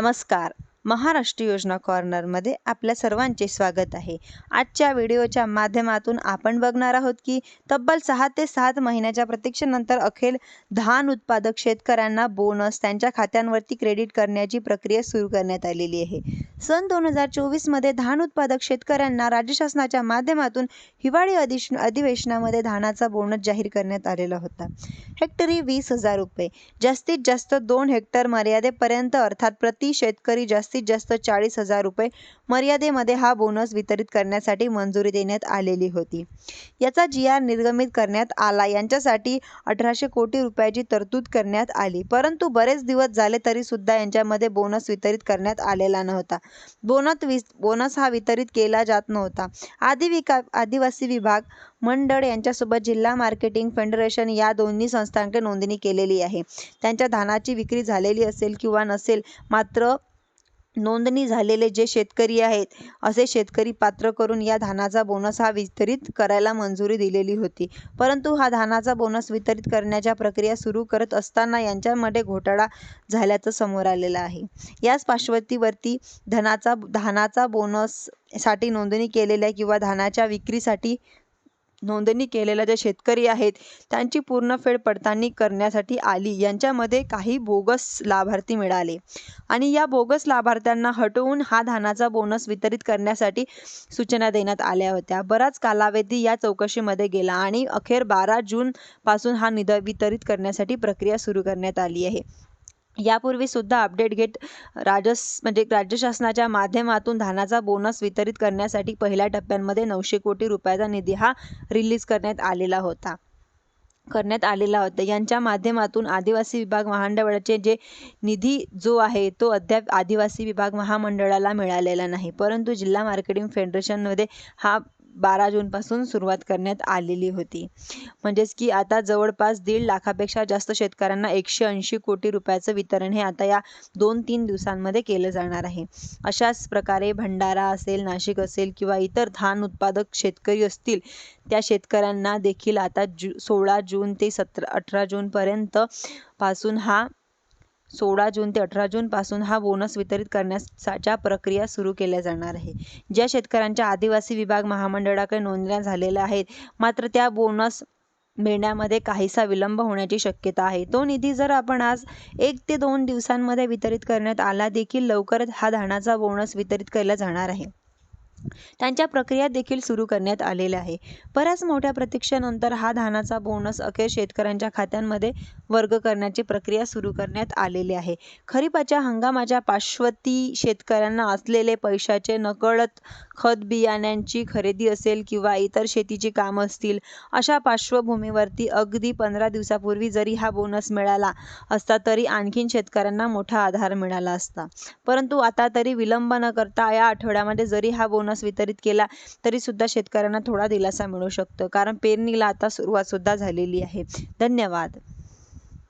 नमस्कार महाराष्ट्र योजना कॉर्नरमध्ये आपल्या सर्वांचे स्वागत आहे. आजच्या व्हिडिओच्या माध्यमातून आपण बघणार आहोत की तब्बल सहा ते सात महिन्याच्या प्रतीक्षेनंतर अखेर धान उत्पादक शेतकऱ्यांना बोनस त्यांच्या खात्यांवरती क्रेडिट करण्याची प्रक्रिया सुरू करण्यात आलेली आहे. सन दोन हजार चोवीसमध्ये धान उत्पादक शेतकऱ्यांना राज्य शासनाच्या माध्यमातून हिवाळी अधिश अधिवेशनामध्ये धानाचा बोनस जाहीर करण्यात आलेला होता. हेक्टरी वीस हजार रुपये. जास्तीत जास्त दोन हेक्टर मर्यादेपर्यंत अर्थात प्रति शेतकरी जास्त जास्तीत जास्त चाळीस हजार रुपये मर्यादेमध्ये हा बोनस वितरित करण्यासाठी मंजुरी देण्यात आलेली होती. याचा जी आर निर्गमित करण्यात आला. यांच्यासाठी अठराशे कोटी रुपयाची तरतूद करण्यात आली. परंतु बरेच दिवस झाले तरी सुद्धा यांच्यामध्ये बोनस वितरित करण्यात आलेला नव्हता. बोनस विस बोनस हा वितरित केला जात नव्हता. आदिविका आदिवासी विभाग मंडळ यांच्यासोबत जिल्हा मार्केटिंग फेडरेशन या दोन्ही संस्थांकडे नोंदणी केलेली आहे. त्यांच्या धानाची विक्री झालेली असेल किंवा नसेल मात्र नोंदणी झालेले जे शेतकरी आहेत असे शेतकरी पात्र करून या धानाचा बोनस हा वितरित करायला मंजुरी दिलेली होती. परंतु हा धानाचा बोनस वितरित करण्याच्या प्रक्रिया सुरू करत असताना यांच्यामध्ये घोटाळा झाल्याचं समोर आलेलं आहे. याच पार्श्वतीवरती धनाचा धानाचा बोनससाठी नोंदणी केलेल्या किंवा धानाच्या विक्रीसाठी नोंदणी केलेल्या जे शेतकरी आहेत त्यांची पूर्ण फेड पडताळणी करण्यासाठी आली. यांच्यामध्ये काही बोगस लाभार्थी मिळाले. आणि या बोगस लाभार्थ्यांना हटवून हा धानाचा बोनस वितरित करण्यासाठी सूचना देण्यात आल्या होत्या. बराच कालावधी या चौकशीमध्ये गेला आणि अखेर बारा जूनपासून हा निध वितरित करण्यासाठी प्रक्रिया सुरू करण्यात आली आहे. यापूर्वी सुद्धा अपडेट घेत राजस म्हणजे राज्य शासनाच्या माध्यमातून धानाचा बोनस वितरित करण्यासाठी पहिल्या टप्प्यांमध्ये नऊशे कोटी रुपयाचा निधी हा रिलीज करण्यात आलेला होता. करण्यात आलेला होता. यांच्या माध्यमातून आदिवासी विभाग महामंडळाचे जे निधी जो आहे तो अद्याप आदिवासी विभाग महामंडळाला मिळालेला नाही. परंतु जिल्हा मार्केटिंग फेडरेशनमध्ये हा बारा जूनपासून सुरुवात करण्यात आलेली होती. म्हणजेच की आता जवळपास दीड लाखापेक्षा जास्त शेतकऱ्यांना एकशे ऐंशी कोटी रुपयाचं वितरण हे आता या दोन तीन दिवसांमध्ये केलं जाणार आहे. अशाच प्रकारे भंडारा असेल नाशिक असेल किंवा इतर धान उत्पादक शेतकरी असतील त्या शेतकऱ्यांना देखील आता जू सोळा जून ते सतरा अठरा जूनपर्यंत पासून हा सोळा जून ते अठरा जूनपासून हा बोनस वितरित करण्याच्या प्रक्रिया सुरू केल्या जाणार आहे. ज्या शेतकऱ्यांच्या आदिवासी विभाग महामंडळाकडे नोंदण्या झालेल्या आहेत मात्र त्या बोनस मिळण्यामध्ये काहीसा विलंब होण्याची शक्यता आहे. तो निधी जर आपण आज एक ते दोन दिवसांमध्ये वितरित करण्यात आला देखील लवकरच हा धानाचा बोनस वितरित केला जाणार आहे. त्यांच्या प्रक्रिया देखील सुरू करण्यात आलेल्या आहे. बऱ्याच मोठ्या प्रतीक्षेनंतर हा धानाचा बोनस अखेर शेतकऱ्यांच्या खात्यांमध्ये वर्ग करण्याची प्रक्रिया सुरू करण्यात आलेली आहे. खरीपाच्या हंगामाच्या पार्श्वती शेतकऱ्यांना असलेले पैशाचे नकळत खत बियाण्यांची खरेदी असेल किंवा इतर शेतीची कामं असतील अशा पार्श्वभूमीवरती अगदी पंधरा दिवसापूर्वी जरी हा बोनस मिळाला असता तरी आणखीन शेतकऱ्यांना मोठा आधार मिळाला असता. परंतु आता तरी विलंब न करता या आठवड्यामध्ये जरी हा बोनस वितरित केला तरी सुद्धा शेतकऱ्यांना थोडा दिलासा मिळू शकतो. कारण पेरणीला आता सुरुवात सुद्धा झालेली आहे. धन्यवाद.